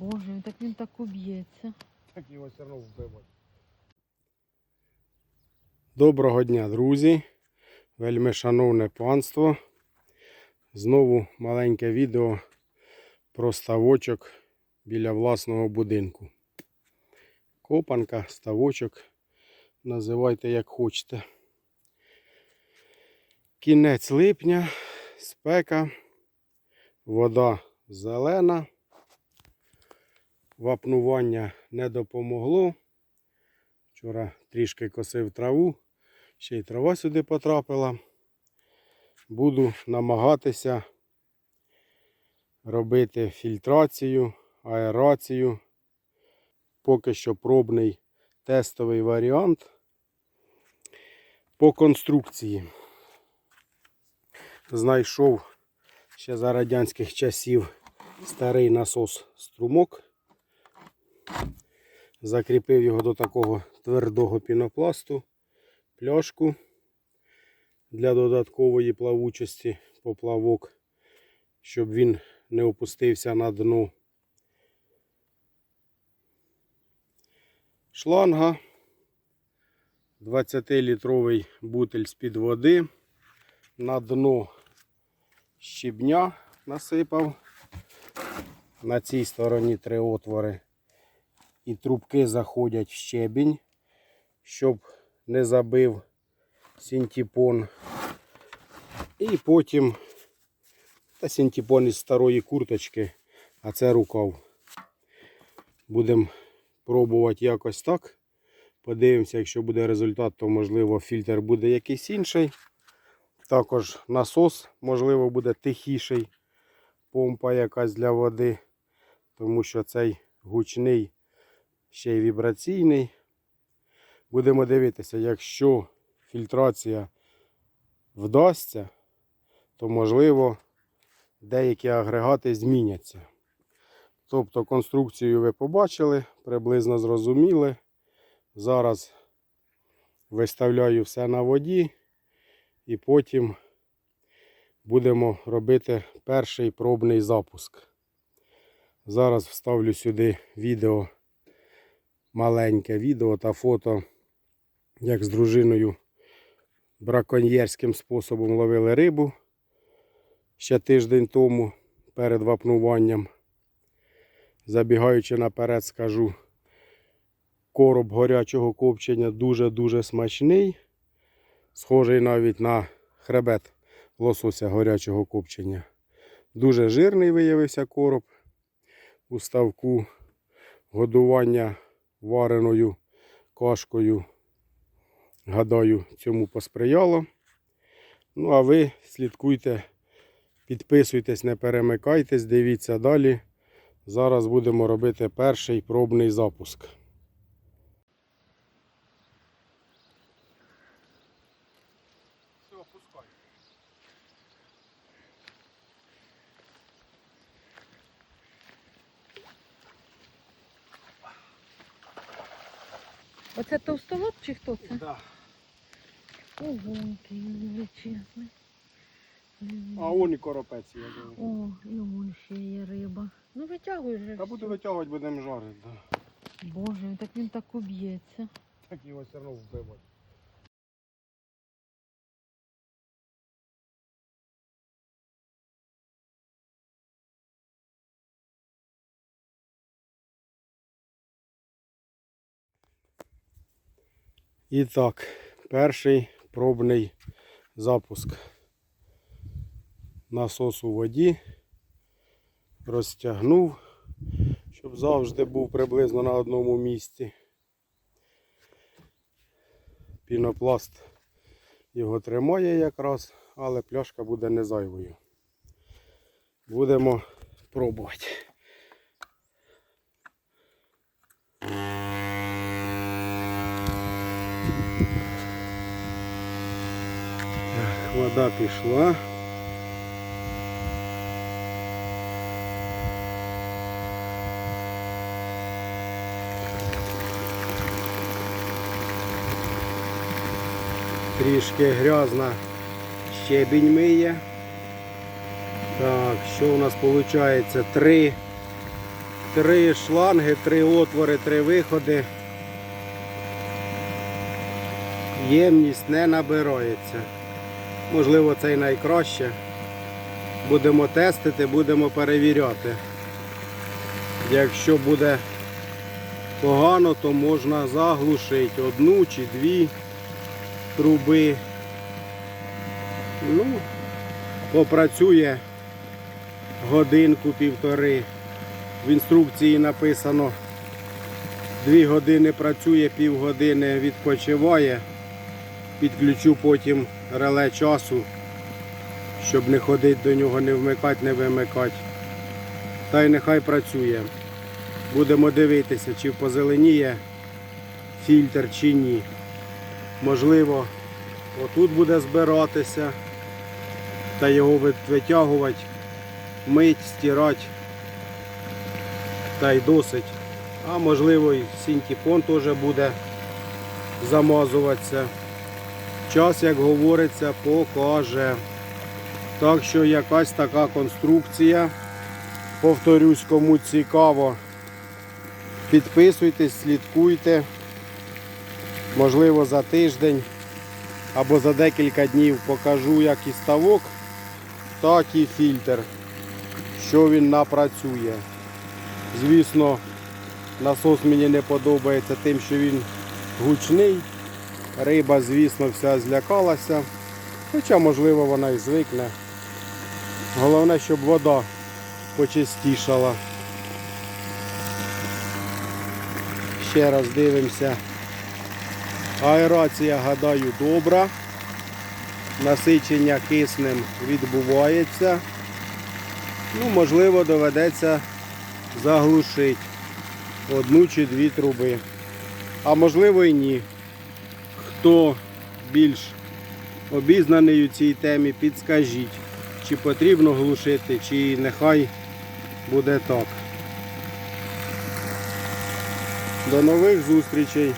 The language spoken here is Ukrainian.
Боже, так він так уб'ється. Так його все одно вбивати. Доброго дня, друзі. Вельми шановне панство. Знову маленьке відео про ставочок біля власного будинку. Копанка, ставочок. Називайте як хочете. Кінець липня, спека, вода зелена. Вапнування не допомогло. Вчора трішки косив траву, ще й трава сюди потрапила. Буду намагатися робити фільтрацію, аерацію. Поки що пробний тестовий варіант по конструкції. Знайшов ще за радянських часів старий насос струмок. Закріпив його до такого твердого пінопласту, пляшку для додаткової плавучості поплавок, щоб він не опустився на дно. Шланга, 20-літровий бутиль з-під води, на дно щебня насипав. На цій стороні три отвори і трубки заходять в щебінь, щоб не забив синтепон. І потім та синтепон із старої курточки, а це рукав. Будемо пробувати якось так. Подивимося, якщо буде результат, то можливо фільтр буде якийсь інший. Також насос, можливо, буде тихіший. Помпа якась для води, тому що цей гучний ще й вібраційний. Будемо дивитися, якщо фільтрація вдасться, то можливо деякі агрегати зміняться. Тобто конструкцію ви побачили, приблизно зрозуміли. Зараз виставляю все на воді і потім будемо робити перший пробний запуск. Зараз вставлю сюди відео маленьке відео та фото, як з дружиною браконьєрським способом ловили рибу ще тиждень тому перед вапнуванням. Забігаючи наперед, скажу, короб горячого копчення дуже-дуже смачний, схожий навіть на хребет лосося горячого копчення. Дуже жирний виявився короб у ставку годування вареною кашкою. Гадаю, цьому посприяло. Ну, а ви слідкуйте, підписуйтесь, не перемикайтесь, дивіться далі. Зараз будемо робити перший пробний запуск. Оце товстолоб чи хто це? Да. Ого, який величезний. А он і коропець, я думаю. О, і он ще є риба. Ну витягуй вже. Та буду витягувати, будемо жарити. Да. Боже, так він так уб'ється. Так його все одно вбивати. І так, перший пробний запуск. Насос у воді. Розтягнув, щоб завжди був приблизно на одному місці. Пінопласт його тримає якраз, але пляшка буде не зайвою. Будемо пробувати. Так, вода пішла. Трішки грязна щебінь миє. Так, що у нас виходить? Три Три шланги, три отвори, три виходи. Ємність не набирається. Можливо, це й найкраще. Будемо тестити, будемо перевіряти. Якщо буде погано, то можна заглушити одну чи дві труби. Ну, попрацює годинку-півтори. В інструкції написано дві години працює, півгодини відпочиває. Підключу потім реле часу, щоб не ходити до нього, не вмикати, не вимикати. Та й нехай працює. Будемо дивитися, чи позеленіє фільтр чи ні. Можливо, отут буде збиратися та його витягувати, мить, стирати. Та й досить. А можливо і синтепон теж буде замазуватися. Час, як говориться, покаже. Так що якась така конструкція. Повторюсь, кому цікаво. Підписуйтесь, слідкуйте. Можливо, за тиждень або за декілька днів покажу як і ставок, так і фільтр, що він напрацює. Звісно, насос мені не подобається тим, що він гучний. Риба, звісно, вся злякалася. Хоча, можливо, вона і звикне. Головне, щоб вода почистішала. Ще раз дивимося. Аерація, гадаю, добра. Насичення киснем відбувається. Ну, можливо, доведеться заглушити одну чи дві труби. А можливо і ні. Хто більш обізнаний у цій темі, підскажіть, чи потрібно глушити, чи нехай буде так. До нових зустрічей!